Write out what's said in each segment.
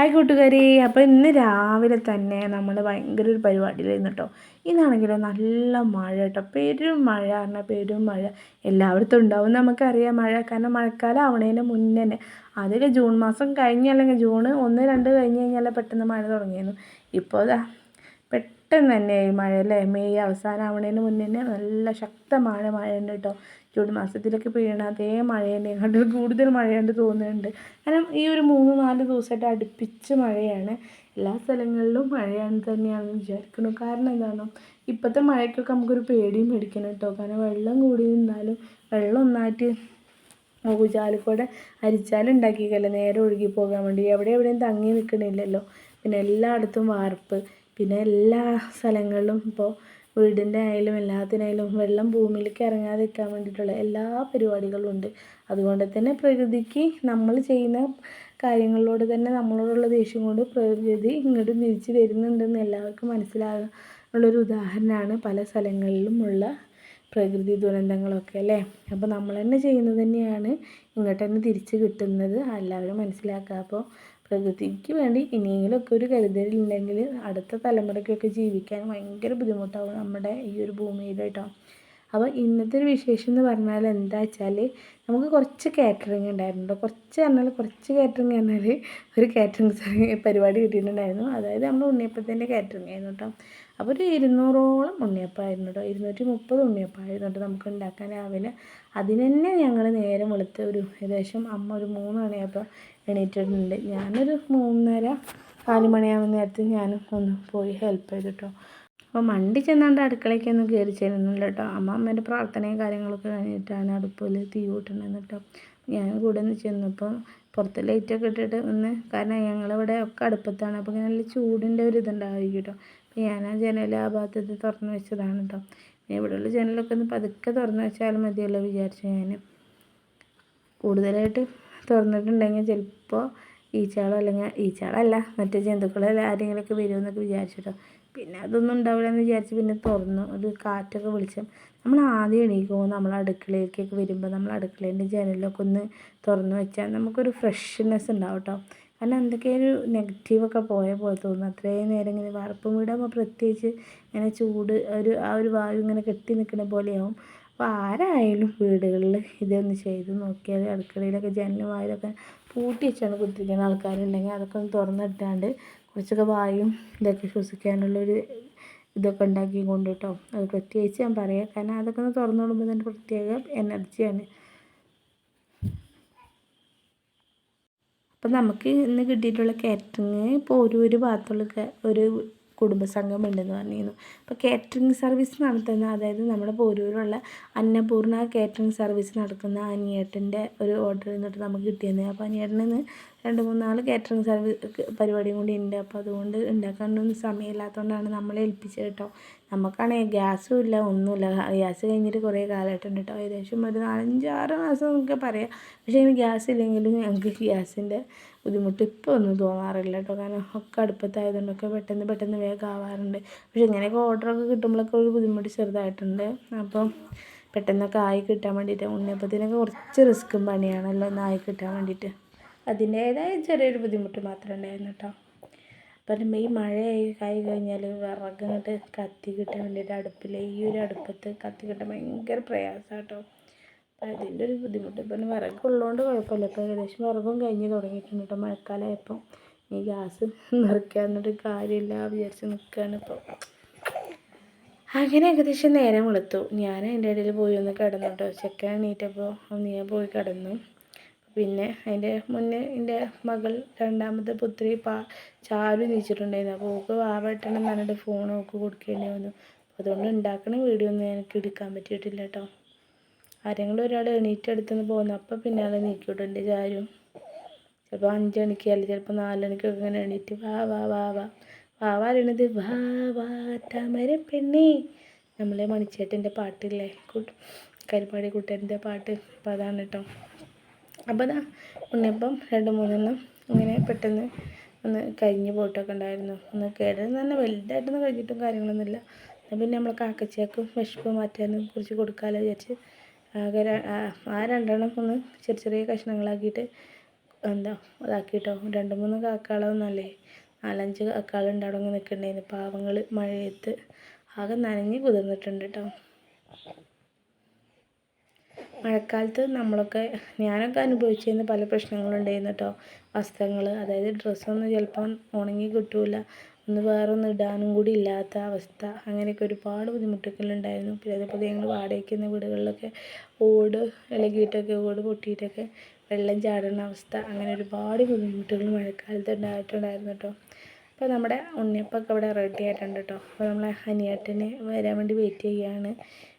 Hi കൂട്ടുകാരി. അപ്പോൾ ഇന്ന് രാവിലെ തന്നെ നമ്മൾ ഭയങ്കര ഒരു പരിപാടിയിലായിരുന്നു കേട്ടോ ഇന്നാണെങ്കിലോ നല്ല മഴ കേട്ടോ പെരും മഴ പറഞ്ഞാൽ പെരും മഴ. എല്ലായിടത്തും ഉണ്ടാവും നമുക്കറിയാം മഴ. കാരണം മഴക്കാലം ആവണേന് മുന്നേ അതിൽ ജൂൺ മാസം കഴിഞ്ഞല്ലെങ്കിൽ ജൂൺ ഒന്ന് രണ്ട് കഴിഞ്ഞ് കഴിഞ്ഞാൽ പെട്ടെന്ന് മഴ തുടങ്ങിയിരുന്നു ഇപ്പോൾ അതാ പെട്ടെന്ന് തന്നെ മഴ അല്ലേ? മെയ് അവസാനം ആവണേന് മുന്നേ നല്ല ശക്തമായ മഴ ഉണ്ട് കേട്ടോ ജൂൺ മാസത്തിലൊക്കെ പെയ്യണ അതേ മഴ തന്നെയാണ് കൂടുതൽ മഴയുണ്ട് തോന്നുന്നുണ്ട്. കാരണം ഈ ഒരു മൂന്ന് നാല് ദിവസമായിട്ട് അടുപ്പിച്ച് മഴയാണ്. എല്ലാ സ്ഥലങ്ങളിലും മഴയാണ് തന്നെയാണെന്ന് വിചാരിക്കുന്നു. കാരണം എന്താണ്? ഇപ്പോഴത്തെ മഴയ്ക്കൊക്കെ നമുക്കൊരു പേടിയും പേടിക്കണം കേട്ടോ. കാരണം വെള്ളം കൂടി നിന്നാലും വെള്ളം ഒന്നായിട്ട് ഊജാലിക്കൂടെ അരിച്ചാലുണ്ടാക്കിക്കല്ലേ നേരെ ഒഴുകി പോകാൻ വേണ്ടി. എവിടെ എവിടെയും തങ്ങി നിൽക്കണില്ലല്ലോ പിന്നെ എല്ലായിടത്തും വാർപ്പ്. പിന്നെ എല്ലാ സ്ഥലങ്ങളിലും ഇപ്പോൾ വീടിന്റെ ആയാലും എല്ലാത്തിനായാലും വെള്ളം ഭൂമിയിലേക്ക് ഇറങ്ങാതിരിക്കാൻ വേണ്ടിയിട്ടുള്ള എല്ലാ പരിപാടികളും ഉണ്ട്. അതുകൊണ്ട് തന്നെ പ്രകൃതിക്ക് നമ്മൾ ചെയ്യുന്ന കാര്യങ്ങളിലൂടെ തന്നെ നമ്മളോടുള്ള ദേഷ്യം കൊണ്ട് പ്രകൃതി ഇങ്ങോട്ട് തിരിച്ച് തരുന്നുണ്ടെന്ന് എല്ലാവർക്കും മനസ്സിലാകാനുള്ളൊരു ഉദാഹരണമാണ് പല സ്ഥലങ്ങളിലുമുള്ള പ്രകൃതി ദുരന്തങ്ങളൊക്കെ അല്ലേ? അപ്പോൾ നമ്മൾ തന്നെ ചെയ്യുന്നത് തന്നെയാണ് ഇങ്ങോട്ട് തന്നെ തിരിച്ച് കിട്ടുന്നത്. എല്ലാവരും മനസ്സിലാക്കുക. അപ്പോൾ പ്രകൃതിക്ക് വേണ്ടി ഇനിയെങ്കിലുമൊക്കെ ഒരു കരുതലുണ്ടെങ്കിൽ അടുത്ത തലമുറയ്ക്കൊക്കെ ജീവിക്കാൻ ഭയങ്കര ബുദ്ധിമുട്ടാവും നമ്മുടെ ഈ ഒരു ഭൂമിയിൽ കേട്ടോ. അപ്പോൾ ഇന്നത്തെ ഒരു വിശേഷം എന്ന് പറഞ്ഞാൽ എന്താ വെച്ചാൽ നമുക്ക് കുറച്ച് കാറ്ററിങ് ഉണ്ടായിരുന്നു കുറച്ച് പറഞ്ഞാൽ കുറച്ച് കാറ്ററിങ് പറഞ്ഞാൽ ഒരു കാറ്ററിങ് പരിപാടി കിട്ടിയിട്ടുണ്ടായിരുന്നു. അതായത് നമ്മൾ ഉണ്ണിയപ്പത്തിന്റെ കാറ്ററിങ് ആയിരുന്നു കേട്ടോ. അപ്പോൾ ഒരു ഇരുന്നൂറോളം ഉണ്ണിയപ്പമായിരുന്നു കേട്ടോ. ഇരുന്നൂറ്റി മുപ്പത് ഉണ്ണിയപ്പമായിരുന്നു കേട്ടോ നമുക്ക് ഉണ്ടാക്കാൻ രാവിലെ. അതിന് തന്നെ ഞങ്ങൾ നേരം വെളുത്ത് ഒരു ഏകദേശം അമ്മ ഒരു മൂന്ന് മണിയായപ്പോൾ എണീറ്റിട്ടുണ്ട്. ഞാനൊരു മൂന്നര നാല് മണിയാവുന്ന നേരത്ത് ഞാൻ ഒന്ന് പോയി ഹെൽപ്പ് ചെയ്തു കേട്ടോ അപ്പോൾ മണ്ടി ചെന്നാണ്ട് അടുക്കളയ്ക്കൊന്നും കയറി ചെല്ലുന്നില്ല കേട്ടോ അമ്മ അമ്മേന്റെ പ്രാർത്ഥനയും കാര്യങ്ങളൊക്കെ കഴിഞ്ഞിട്ടാണ് അടുപ്പിൽ തീ കൂട്ടണമെന്ന് കേട്ടോ ഞാൻ കൂടെ ഒന്ന് ചെന്നപ്പോൾ പുറത്ത് ലൈറ്റൊക്കെ ഇട്ടിട്ട് ഒന്ന് കാരണം ഞങ്ങളിവിടെ ഒക്കെ അടുപ്പത്താണ്. അപ്പോൾ ഇങ്ങനെ നല്ല ചൂടിന്റെ ഒരു ഇതുണ്ടായിരിക്കും കേട്ടോ അപ്പോൾ ഞാൻ ആ ജനൽ ആ ഭാഗത്ത് തുറന്ന് വെച്ചതാണ് കേട്ടോ ഇവിടെയുള്ള ജനലൊക്കെ ഒന്ന് പതുക്കെ തുറന്ന് വെച്ചാലും മതിയല്ലോ വിചാരിച്ചു ഞാൻ കൂടുതലായിട്ട് തുറന്നിട്ടുണ്ടെങ്കിൽ ചിലപ്പോൾ ഈച്ചകളോ അല്ലെങ്കിൽ ഈച്ചകളല്ല മറ്റു ജന്തുക്കളോ ആരെങ്കിലുമൊക്കെ വരുമെന്നൊക്കെ വിചാരിച്ചിട്ടോ. പിന്നെ അതൊന്നും ഉണ്ടാവില്ല എന്ന് വിചാരിച്ച് പിന്നെ തുറന്നു ഒരു കാറ്റൊക്കെ വിളിച്ചു നമ്മൾ ആദ്യം എണീക്കുമ്പോൾ നമ്മൾ അടുക്കളയിലേക്കൊക്കെ വരുമ്പോൾ നമ്മൾ അടുക്കളേന്റെ ജനലൊക്കെ ഒന്ന് തുറന്നു വെച്ചാൽ നമുക്കൊരു ഫ്രഷ്നെസ് ഉണ്ടാവും കേട്ടോ കാരണം എന്തൊക്കെയോ ഒരു നെഗറ്റീവൊക്കെ പോയ പോലെ തോന്നും. അത്രയും നേരം ഇങ്ങനെ വറുപ്പും വീടാകുമ്പോൾ പ്രത്യേകിച്ച് ഇങ്ങനെ ചൂട് ഒരു ആ ഒരു വായു ഇങ്ങനെ കെട്ടി നിൽക്കുന്ന പോലെയാവും. അപ്പോൾ ആരായാലും വീടുകളിൽ ഇതൊന്ന് ചെയ്ത് നോക്കിയാൽ അടുക്കളയിലൊക്കെ ജനലും വായിലൊക്കെ പൂട്ടി വെച്ചാണ് കുത്തിരിക്കുന്ന ആൾക്കാരുണ്ടെങ്കിൽ അതൊക്കെ ഒന്ന് തുറന്നിട്ടാണ്ട് കുറച്ചൊക്കെ വായും ഇതൊക്കെ ശ്വസിക്കാനുള്ളൊരു ഇതൊക്കെ ഉണ്ടാക്കി കൊണ്ട് കേട്ടോ അത് പ്രത്യേകിച്ച് ഞാൻ പറയാം. കാരണം അതൊക്കെ ഒന്ന് തുറന്നു വിടുമ്പോൾ തന്നെ പ്രത്യേക എനർജിയാണ് അപ്പം നമുക്ക് ഇന്ന് കിട്ടിയിട്ടുള്ള കാറ്ററിങ് ഇപ്പോൾ ഒരു ഒരു ഭാഗത്തുള്ള ഒരു കുടുംബസംഘം ഉണ്ടെന്ന് പറഞ്ഞിരുന്നു. അപ്പോൾ കാറ്ററിംഗ് സർവീസ് നടത്തുന്ന അതായത് നമ്മുടെ പോരൂരുള്ള അന്നപൂർണ കാറ്ററിംഗ് സർവീസ് നടക്കുന്ന അനിയേട്ടന്റെ ഒരു ഓർഡർ എന്നിട്ട് നമുക്ക് കിട്ടിയത് അപ്പോൾ അനിയേട്ടനിന്ന് രണ്ട് മൂന്ന് നാൾ കാറ്ററിംഗ് സർവീസ് പരിപാടിയും കൂടി ഉണ്ട്. അപ്പോൾ അതുകൊണ്ട് ഉണ്ടാക്കാനൊന്നും സമയമില്ലാത്തതുകൊണ്ടാണ് നമ്മളെ ഏൽപ്പിച്ചത് കേട്ടോ. നമുക്കാണെങ്കിൽ ഗ്യാസും ഇല്ല ഒന്നുമില്ല. ഗ്യാസ് കഴിഞ്ഞിട്ട് കുറേ കാലമായിട്ടുണ്ട് കേട്ടോ. ഏകദേശം ഒരു നാലഞ്ചാറ് മാസം നമുക്ക് പറയാം. പക്ഷേ ഗ്യാസ് ഇല്ലെങ്കിലും ഞങ്ങൾക്ക് ഗ്യാസിന്റെ ബുദ്ധിമുട്ട് ഇപ്പോൾ ഒന്നും തോന്നാറില്ല കേട്ടോ. കാരണം ഒക്കെ അടുപ്പത്തായതുകൊണ്ടൊക്കെ പെട്ടെന്ന് പെട്ടെന്ന് വേഗം ആവാറുണ്ട്. പക്ഷേ ഇങ്ങനെയൊക്കെ ഓർഡറൊക്കെ കിട്ടുമ്പോഴൊക്കെ ഒരു ബുദ്ധിമുട്ട് ചെറുതായിട്ടുണ്ട്. അപ്പം പെട്ടെന്നൊക്കെ ആയി കിട്ടാൻ വേണ്ടിയിട്ട് ഉണ്ണിയപ്പത്തിനൊക്കെ കുറച്ച് റിസ്ക്കും പണിയാണല്ലോ ഒന്ന് ആയി കിട്ടാൻ വേണ്ടിയിട്ട്. അതിന്റേതായ ചെറിയൊരു ബുദ്ധിമുട്ട് മാത്രമേ ഉണ്ടായിരുന്നു കേട്ടോ. അപ്പം ഈ മഴയായി ആയി കഴിഞ്ഞാൽ വിറക് കത്തി കിട്ടാൻ വേണ്ടിയിട്ട് അടുപ്പിൽ ഈ ഒരു അടുപ്പത്ത് കത്തി കിട്ടാൻ ഭയങ്കര പ്രയാസമാണ് കേട്ടോ. അതിന്റെ ഒരു ബുദ്ധിമുട്ട്. ഇപ്പം വിറകുള്ളതുകൊണ്ട് കുഴപ്പമില്ല. ഇപ്പോൾ ഏകദേശം വിറകും കഴിഞ്ഞ് തുടങ്ങിയിട്ടുണ്ട് കേട്ടോ മഴക്കാലമായപ്പോൾ ഈ ഗ്യാസ് നിറയ്ക്കാൻ എന്നിട്ട് കാര്യമില്ല വിചാരിച്ച് നിൽക്കുകയാണ് ഇപ്പോൾ അങ്ങനെ ഏകദേശം നേരം വെളുത്തു. ഞാൻ അതിന്റെ ഇടയിൽ പോയി ഒന്ന് കിടന്നു കേട്ടോ ചെക്കൻ എണീറ്റപ്പോൾ നീ പോയി കിടന്നു. പിന്നെ അതിന്റെ മുന്നേ എന്റെ മകൾ രണ്ടാമത്തെ പുത്രി പാ ചാരു നീച്ചിട്ടുണ്ടായിരുന്നു. അപ്പോൾ ഓക്ക് വാവട്ടണം എന്ന് പറഞ്ഞിട്ട് ഫോൺ ഓക്ക് കൊടുക്കേണ്ടി വന്നു. അതുകൊണ്ട് ഉണ്ടാക്കണ വീഡിയോ ഒന്നും എനിക്ക് എടുക്കാൻ പറ്റിയിട്ടില്ല കേട്ടോ ആരെങ്കിലും ഒരാൾ എണീറ്റ് അടുത്തുനിന്ന് പോകുന്നു അപ്പോൾ പിന്നെ നീക്കിവിടും എന്റെ ചാരും ചിലപ്പോൾ അഞ്ചണിക്ക് അല്ലെങ്കിൽ ചിലപ്പോൾ നാലണിക്കൊക്കെ ഇങ്ങനെ എണീറ്റ് വാ വാ വാ വാ. വാ വാ വാ വാ താമര പെണ്ണേ നമ്മളെ മണിച്ചേട്ടന്റെ പാട്ടില്ലേ? കൂട്ട് കരിപ്പാടി കൂട്ടന്റെ പാട്ട്. അപ്പോൾ അതാണ് കേട്ടോ അപ്പോൾ അതാ ഉണ്ണിയപ്പം രണ്ട് മൂന്നെണ്ണം ഇങ്ങനെ പെട്ടെന്ന് ഒന്ന് കരിഞ്ഞ് പോയിട്ടൊക്കെ ഉണ്ടായിരുന്നു. ഒന്ന് കേടന്ന് തന്നെ വലുതായിട്ടൊന്നും കഴിഞ്ഞിട്ടും കാര്യങ്ങളൊന്നുമില്ല. പിന്നെ നമ്മൾ കാക്കച്ചേക്കും വിശപ്പ് മാറ്റാനും കുറിച്ച് കൊടുക്കാമല്ലോ വിചാരിച്ച് ആകെ ആ രണ്ടെണ്ണം ഒന്ന് ചെറിയ ചെറിയ കഷ്ണങ്ങളാക്കിയിട്ട് എന്താ ഇതാക്കിട്ടോ രണ്ട് മൂന്ന് കാക്കാളൊന്നല്ലേ. നാലഞ്ച് കാക്കാളുണ്ട് അവിടെ ഇങ്ങനെ നിൽക്കണ്ടായിരുന്നു പാവങ്ങൾ മഴയത്ത് ആകെ നനഞ്ഞ് കുതിർന്നിട്ടുണ്ട് കേട്ടോ മഴക്കാലത്ത് നമ്മളൊക്കെ ഞാനൊക്കെ അനുഭവിച്ചിരുന്ന പല പ്രശ്നങ്ങളുണ്ടായിരുന്നു കേട്ടോ. വസ്ത്രങ്ങൾ അതായത് ഡ്രസ്സൊന്നും ചിലപ്പം ഉണങ്ങി കിട്ടൂല. ഒന്ന് വേറെ ഒന്ന് ഇടാനും കൂടി ഇല്ലാത്ത അവസ്ഥ. അങ്ങനെയൊക്കെ ഒരുപാട് ബുദ്ധിമുട്ടുകളുണ്ടായിരുന്നു. പിന്നെ അതേപോലെ ഞങ്ങൾ വാടകയ്ക്ക് നിന്ന വീടുകളിലൊക്കെ ഓട് ഇളകിയിട്ടൊക്കെ ഓട് പൊട്ടിയിട്ടൊക്കെ വെള്ളം ചാടുന്ന അവസ്ഥ. അങ്ങനെ ഒരുപാട് ബുദ്ധിമുട്ടുകൾ മഴക്കാലത്ത് ഉണ്ടായിട്ടുണ്ടായിരുന്നു കേട്ടോ അപ്പോൾ നമ്മുടെ ഉണ്ണിയപ്പൊക്കെ ഇവിടെ റെഡി ആയിട്ടുണ്ട് കേട്ടോ അപ്പോൾ നമ്മൾ ഹനിയേട്ടന് വരാൻ വേണ്ടി വെയിറ്റ് ചെയ്യുകയാണ്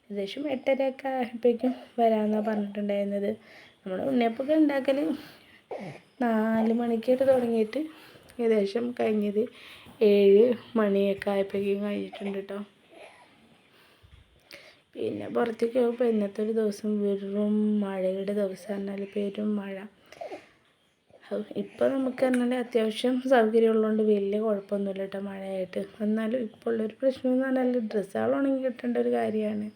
ഏകദേശം എട്ടരയൊക്കെ ആയപ്പോഴേക്കും വരാമെന്നാണ് പറഞ്ഞിട്ടുണ്ടായിരുന്നത്. നമ്മൾ ഉണ്ണിയപ്പൊക്കെ ഉണ്ടാക്കൽ നാല് മണിക്കായിട്ട് തുടങ്ങിയിട്ട് ഏകദേശം കഴിഞ്ഞത്. ഏഴ് മണിയൊക്കെ ആയപ്പോഴേക്കും കഴിഞ്ഞിട്ടുണ്ട് കേട്ടോ പിന്നെ പുറത്തേക്ക് പോകുമ്പോൾ ഇന്നത്തെ ഒരു ദിവസം വെറും മഴയുടെ ദിവസം പെരും മഴ. ഇപ്പോൾ നമുക്ക് പറഞ്ഞാൽ അത്യാവശ്യം സൗകര്യമുള്ളതുകൊണ്ട് വലിയ കുഴപ്പമൊന്നുമില്ല കേട്ടോ മഴയായിട്ട്. എന്നാലും ഇപ്പോൾ ഉള്ളൊരു പ്രശ്നം എന്ന് പറഞ്ഞാൽ ഡ്രസ്സുകൾ ഉണങ്ങി കിട്ടേണ്ട ഒരു കാര്യമാണ്.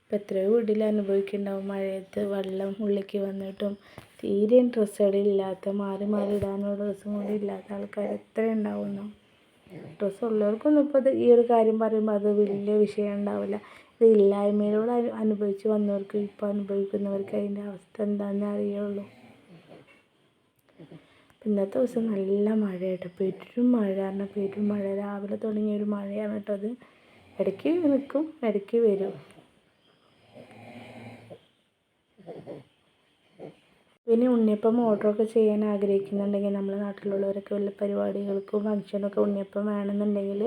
ഇപ്പം എത്രയോ വീട്ടിൽ അനുഭവിക്കുന്നുണ്ടാവും മഴയത്ത് വെള്ളം ഉള്ളിലേക്ക് വന്നിട്ടും തീരെയും ഡ്രസ്സുകളില്ലാത്ത മാറി മാറി ഇടാനുള്ള ഡ്രസ്സും കൂടി ഇല്ലാത്ത ആൾക്കാർ എത്ര ഉണ്ടാവുന്നു ഡ്രസ്സ് ഉള്ളവർക്കൊന്നും ഇപ്പോൾ ഈ ഒരു കാര്യം പറയുമ്പോൾ അത് വലിയ വിഷയം ഉണ്ടാവില്ല ഇത് ഇല്ലായ്മയിലൂടെ അനുഭവിച്ച് വന്നവർക്ക് ഇപ്പോൾ അനുഭവിക്കുന്നവർക്ക് അതിന്റെ അവസ്ഥ എന്താണെന്ന് അറിയുള്ളൂ. ഇന്നത്തെ ദിവസം നല്ല മഴ കേട്ടോ പെരും മഴ കാരണം പെരും മഴ. രാവിലെ തുടങ്ങിയ ഒരു മഴയാണ് കേട്ടോ അത്. ഇടയ്ക്ക് നിൽക്കും ഇടയ്ക്ക് വരും. പിന്നെ ഉണ്ണിയപ്പം ഓർഡറൊക്കെ ചെയ്യാൻ ആഗ്രഹിക്കുന്നുണ്ടെങ്കിൽ നമ്മുടെ നാട്ടിലുള്ളവരൊക്കെ വല്ല പരിപാടികൾക്കും ഫംഗ്ഷനൊക്കെ ഉണ്ണിയപ്പം വേണമെന്നുണ്ടെങ്കിൽ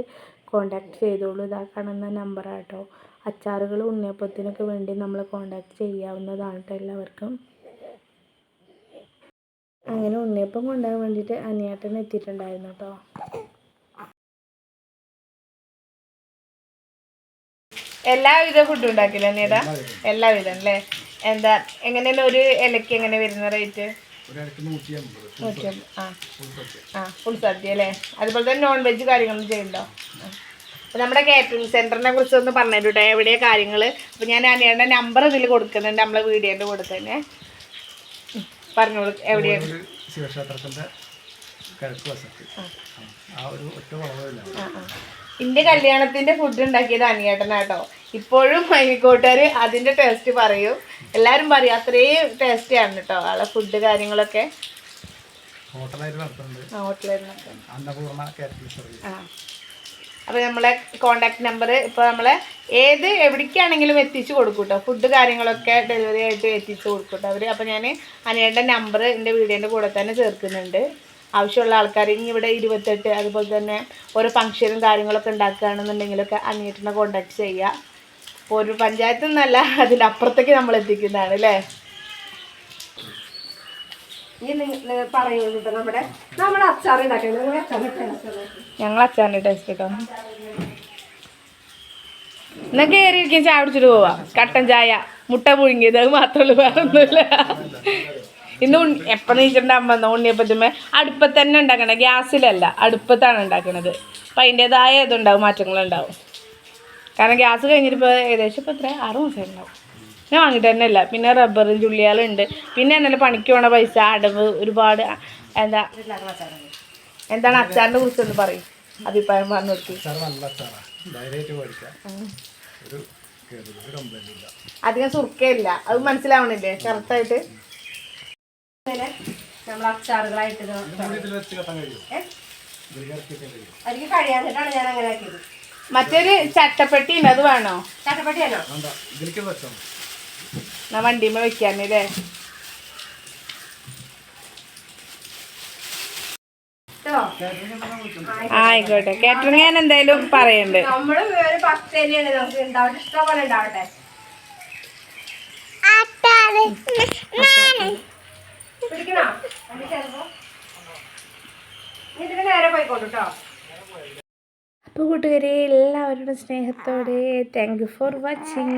കോൺടാക്ട് ചെയ്തോളൂ. ഇതാ കാണുന്ന നമ്പർ ആട്ടോ. അച്ചാറുകൾ ഉണ്ണിയപ്പത്തിനൊക്കെ വേണ്ടി നമ്മൾ കോൺടാക്ട് ചെയ്യാവുന്നതാണ് കേട്ടോ എല്ലാവർക്കും. അങ്ങനെ ഉണ്ണിയപ്പം കൊണ്ടുപോകാൻ വേണ്ടിയിട്ട് അനിയാട്ടൻ എത്തിയിട്ടുണ്ടായിരുന്നു കേട്ടോ എല്ലാവിധ ഫുഡും ഉണ്ടാക്കില്ല അനിയതാ എല്ലാവിധം. അല്ലേ എന്താ എങ്ങനെയാണ് ഒരു ഇലക്ക് എങ്ങനെ വരുന്ന റേറ്റ് ആ. ആ ഫുൾ സദ്യ അല്ലേ? അതുപോലെ തന്നെ നോൺ വെജ് കാര്യങ്ങളും ചെയ്യണ്ടോ അപ്പോൾ നമ്മുടെ കാറ്ററിംഗ് സെന്ററിനെ കുറിച്ച് ഒന്ന് പറഞ്ഞു കേട്ടോ എവിടെയാണ് കാര്യങ്ങൾ? അപ്പോൾ ഞാൻ അനിയുടെ നമ്പർ ഇതിൽ കൊടുക്കുന്നുണ്ട് നമ്മളെ വീഡിയോന്റെ കൂടെ തന്നെ. പറഞ്ഞോളൂ എവിടെയാണ് ശിവക്ഷേത്രത്തിന്റെ കിഴക്ക് വശത്ത്. ആ. ഒരു ഒറ്റ വളവില്ല ഫുഡ് ഉണ്ടാക്കിയത് അനിയേട്ടനാട്ടോ ഇപ്പോഴും മൈനിക്കോട്ടുകാർ അതിന്റെ ടേസ്റ്റ് പറയും. എല്ലാരും പറയും അത്രയും ടേസ്റ്റി ആണ് കേട്ടോ ആളെ ഫുഡ് കാര്യങ്ങളൊക്കെ. അപ്പോൾ നമ്മളെ കോണ്ടാക്ട് നമ്പർ ഇപ്പൊ നമ്മളെ ഏത് എവിടേക്കാണെങ്കിലും എത്തിച്ചു കൊടുക്കും കേട്ടോ ഫുഡ് കാര്യങ്ങളൊക്കെ ഡെലിവറി ആയിട്ട് എത്തിച്ചു കൊടുക്കും കേട്ടോ അവർ അപ്പോൾ ഞാൻ അനിയുടെ നമ്പർ എന്റെ വീഡിയോന്റെ കൂടെ തന്നെ ചേർക്കുന്നുണ്ട്. ആവശ്യമുള്ള ആൾക്കാർ ഇനി ഇവിടെ ഇരുപത്തെട്ട് അതുപോലെ തന്നെ ഓരോ ഫംഗ്ഷനും കാര്യങ്ങളൊക്കെ ഉണ്ടാക്കുകയാണെന്നുണ്ടെങ്കിലൊക്കെ അനിയറ്റിനെ കോണ്ടാക്ട് ചെയ്യുക അപ്പോൾ ഒരു പഞ്ചായത്തിൽ നിന്നല്ല അതിനപ്പുറത്തേക്ക് നമ്മൾ എത്തിക്കുന്നതാണ് അല്ലേ? ഞങ്ങൾ അച്ചാറിന്റെ ടേസ്റ്റ് കേട്ടോ. എന്നാ കയറിയിരിക്കും ചായ കുടിച്ചിട്ട് പോവാ. കട്ടൻ ചായ മുട്ട പുഴുങ്ങിയത് അത് മാത്രമേ വേറെ ഒന്നുമില്ല ഇന്ന് ഉണ്ണി എപ്പം നീച്ചിട്ടുണ്ടാകുമ്പോൾ ഉണ്ണിയപ്പത്തുമ്മേ? അടുപ്പത്ത് തന്നെ ഉണ്ടാക്കണേ ഗ്യാസിലല്ല അടുപ്പത്താണ് ഉണ്ടാക്കണത്. അപ്പം അതിന്റെതായ ഇതുണ്ടാവും മാറ്റങ്ങളുണ്ടാവും. കാരണം ഗ്യാസ് കഴിഞ്ഞിട്ടിപ്പോൾ ഏകദേശം ഇപ്പോൾ എത്ര ആറ് മാസം ഉണ്ടാവും ഞാൻ വാങ്ങിയിട്ട് തന്നെ ഇല്ല. പിന്നെ റബ്ബർ ചുള്ളിയാളുണ്ട് പിന്നെ എന്നല്ല പണിക്ക് പോണ പൈസ അടവ് ഒരുപാട് എന്താ എന്താണ് അച്ചാറിനെ കുറിച്ചൊന്ന് പറയും. അഭിപ്രായം പറഞ്ഞു നോക്കി അധികം സുർക്കയില്ല. അത് മനസ്സിലാവണില്ലേ? കറക്റ്റായിട്ട്. നമ്മൾ അച്ചാറുകളായിട്ട് കഴിയാഞ്ഞിട്ടാണ് ഞാൻ അങ്ങനെ ആക്കിയത്. മറ്റൊരു ചട്ടപ്പെട്ടി ഉണ്ട് അത് വേണോ? ചട്ടപ്പെട്ടിയല്ലോ. എന്നാ വണ്ടിമ വെക്കാനല്ലേ കേട്ടോ? ആയിക്കോട്ടെ. കാറ്ററിംഗ് ഞാൻ എന്തായാലും പറയണ്ട്. നേരെ ഒരു അപ്പോൾ കൂട്ടുകാരെ എല്ലാവരുടെ സ്നേഹത്തോടെ താങ്ക് യു ഫോർ വാച്ചിങ്